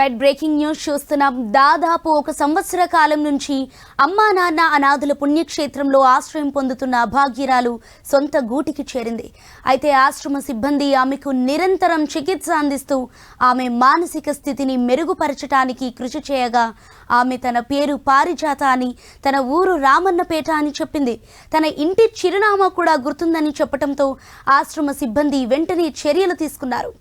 Right breaking news చూస్తున్నాం. దాదాపు ఒక సంవత్సర కాలం నుంచి అమ్మా నాన్న అనాథుల పుణ్యక్షేత్రంలో ఆశ్రయం పొందుతున్న అభాగ్యరాలు సొంత గూటికి చేరింది. అయితే ఆశ్రమ సిబ్బంది ఆమెకు నిరంతరం చికిత్స అందిస్తూ ఆమె మానసిక స్థితిని మెరుగుపరచటానికి కృషి చేయగా ఆమె తన పేరు పారిజాత అని తన ఊరు రామన్నపేట అని చెప్పింది. తన ఇంటి చిరునామా కూడా గుర్తుందని చెప్పడంతో ఆశ్రమ సిబ్బంది వెంటనే చర్యలు తీసుకున్నారు.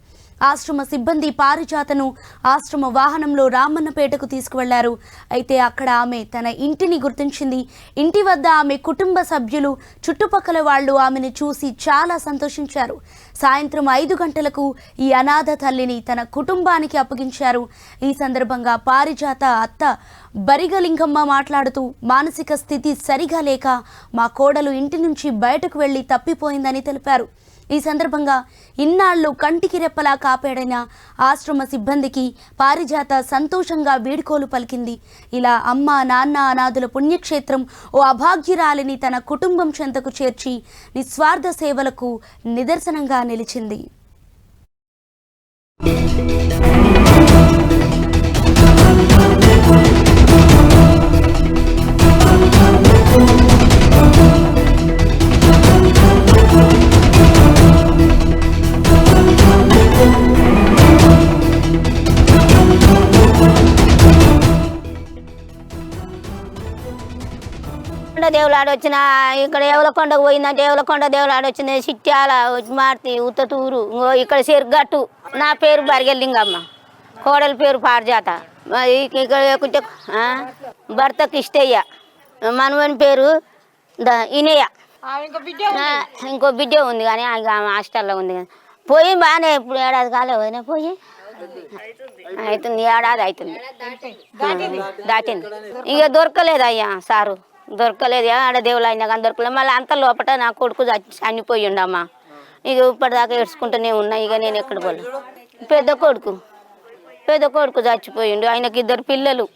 ఆశ్రమ సిబ్బంది పారిజాతను ఆశ్రమ వాహనంలో రామన్నపేటకు తీసుకువెళ్ళారు. అయితే అక్కడ ఆమె తన ఇంటిని గుర్తించింది. ఇంటి వద్ద ఆమె కుటుంబ సభ్యులు చుట్టుపక్కల వాళ్ళు ఆమెను చూసి చాలా సంతోషించారు. సాయంత్రం ఐదు గంటలకు ఈ అనాథ తల్లిని తన కుటుంబానికి అప్పగించారు. ఈ సందర్భంగా పారిజాత అత్త బరిగలింగమ్మ మాట్లాడుతూ మానసిక స్థితి సరిగా లేక మా కోడలు ఇంటి నుంచి బయటకు వెళ్ళి తప్పిపోయిందని తెలిపారు. ఈ సందర్భంగా ఇన్నాళ్ళు కంటికి రెప్పలా కాపాడిన ఆశ్రమ సిబ్బందికి పారిజాత సంతోషంగా వీడ్కోలు పలికింది. ఇలా అమ్మ నాన్న అనాథుల పుణ్యక్షేత్రం ఓ అభాగ్యురాలిని తన కుటుంబం చెంతకు చేర్చి నిస్వార్థ సేవలకు నిదర్శనంగా నిలిచింది. దేవులాడ వచ్చిన ఇక్కడ ఎవలకొండకు పోయిందంటే ఎవలకొండ దేవులాడ వచ్చింది. చిట్యాల మార్తి ఉత్తతూరు ఇక్కడ చెరుగట్టు నా పేరు బరిగెల్లింగమ్మ. కోడలి పేరు పారిజాత. ఇక్కడ భర్తకు ఇష్టయ్య మనవని పేరు ద ఇనయ్య. ఇంకో బిడ్డ ఉంది. కానీ ఆమె హాస్టల్లో ఉంది కానీ. పోయి బాగానే ఇప్పుడు ఏడాది కాలే పోయి. అవుతుంది ఏడాది అవుతుంది దాటింది. ఇక దొరకలేదు అయ్యా సారు. దొరకలేదు. ఆడ దేవుళ్ళు అయినా కానీ దొరకలేదు. మళ్ళీ అంత లోపల నా కొడుకు చచ్చి- చనిపోయిండమ్మా. ఇక ఇప్పటిదాకా ఏడ్చుకుంటూనే ఉన్నా. ఇక నేను ఎక్కడ పోలే. పెద్ద కొడుకు. పెద్ద కొడుకు చచ్చిపోయిండు. ఆయనకి ఇద్దరు పిల్లలు.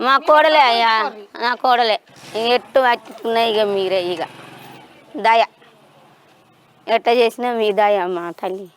మా కోడలే అయ్యా. నా కోడలే. ఎట్టు పట్టుకున్నాయి ఇక మీరే ఇక దయ. ఎట్ట చేసినా మీ దయ మా తల్లి.